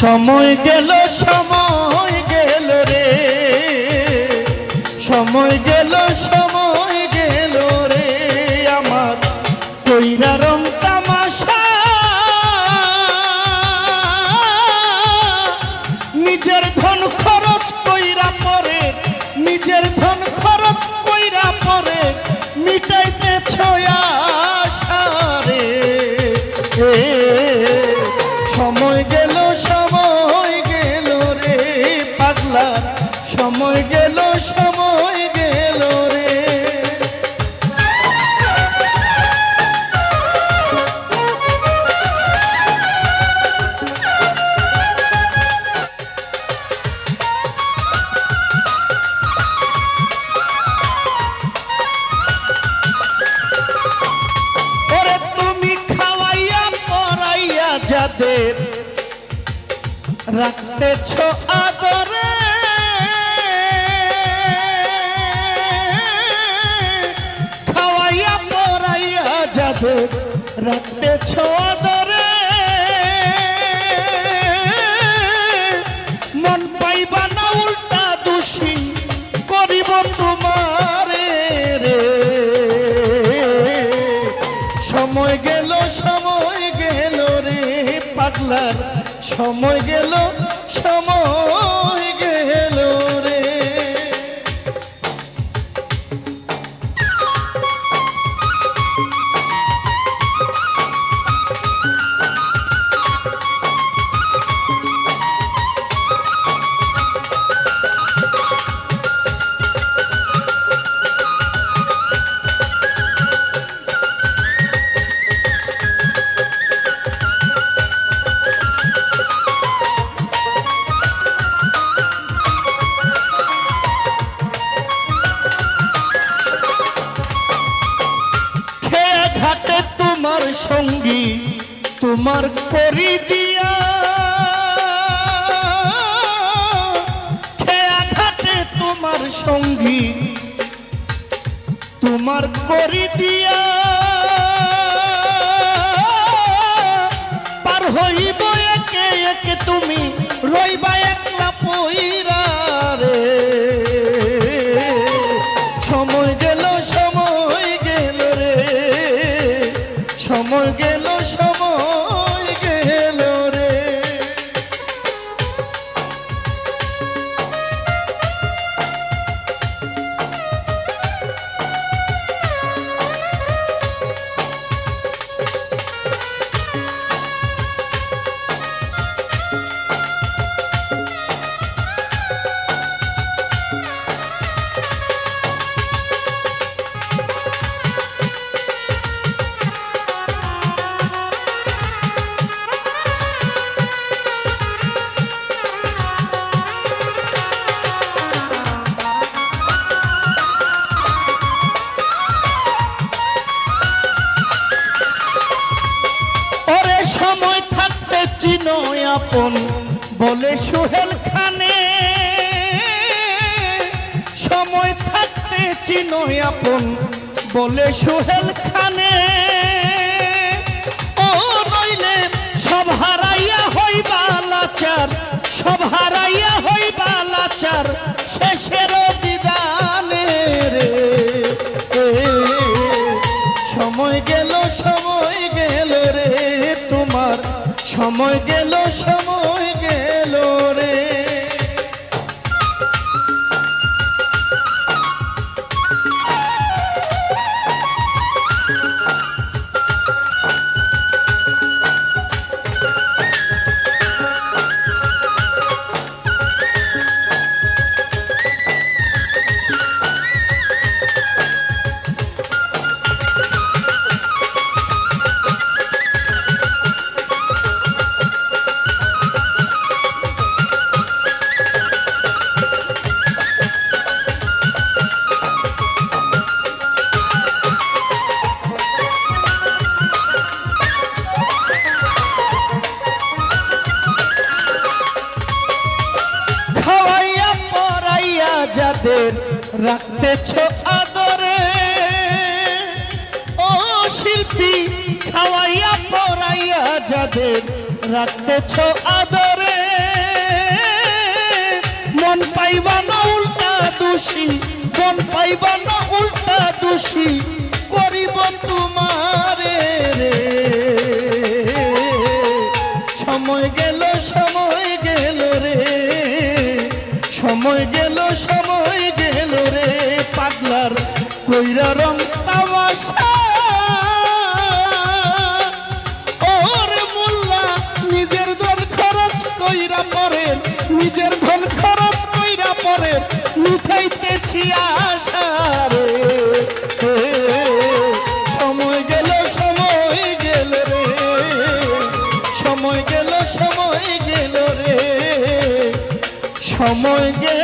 সময় গেল সময় গেল রে। সময় গেল সময় গেল রে। আমার কইরা রং তামাশা পাগলা সময় গেল সময় গেল রে। যাদের রাখতেছ আদরে। খাওয়াইয়া পরাইয়া যাদের রাখতেছ আদরে। মন পাইবা না উল্টা দোষী করিব তোমারে রে। সময় গেল সময় গেল রে পাগলার সময় গেল সময় গেল। তোমার করি দিয়া। খেয়া ঘাটে তোমার সঙ্গী, তোমার করি দিয়া। পার হইব একে একে তুমি, রইবা একলা পইরা। আপন বলে সোহেল খানে সময় থাকতে চিনয় আপন বলে সোহেল খানে। পেছ আদরে। ও শিল্পী, খাওয়াইয়া পড়াইয়া যাদের রাখতেছ আদরে। মন পাইবা না উল্টা দোষী, মন পাইবা না উল্টা দোষী, করিব তোমারে রে। সময় গেল সময় গেল রে। সময় গেল সময় গেল। কইরা পরে নিজের ধন খরচ কইরা পরে মিঠাইতেছি আশারে সময় গেল সময় গেল রে। সময় গেল সময় গেল রে। সময় গেল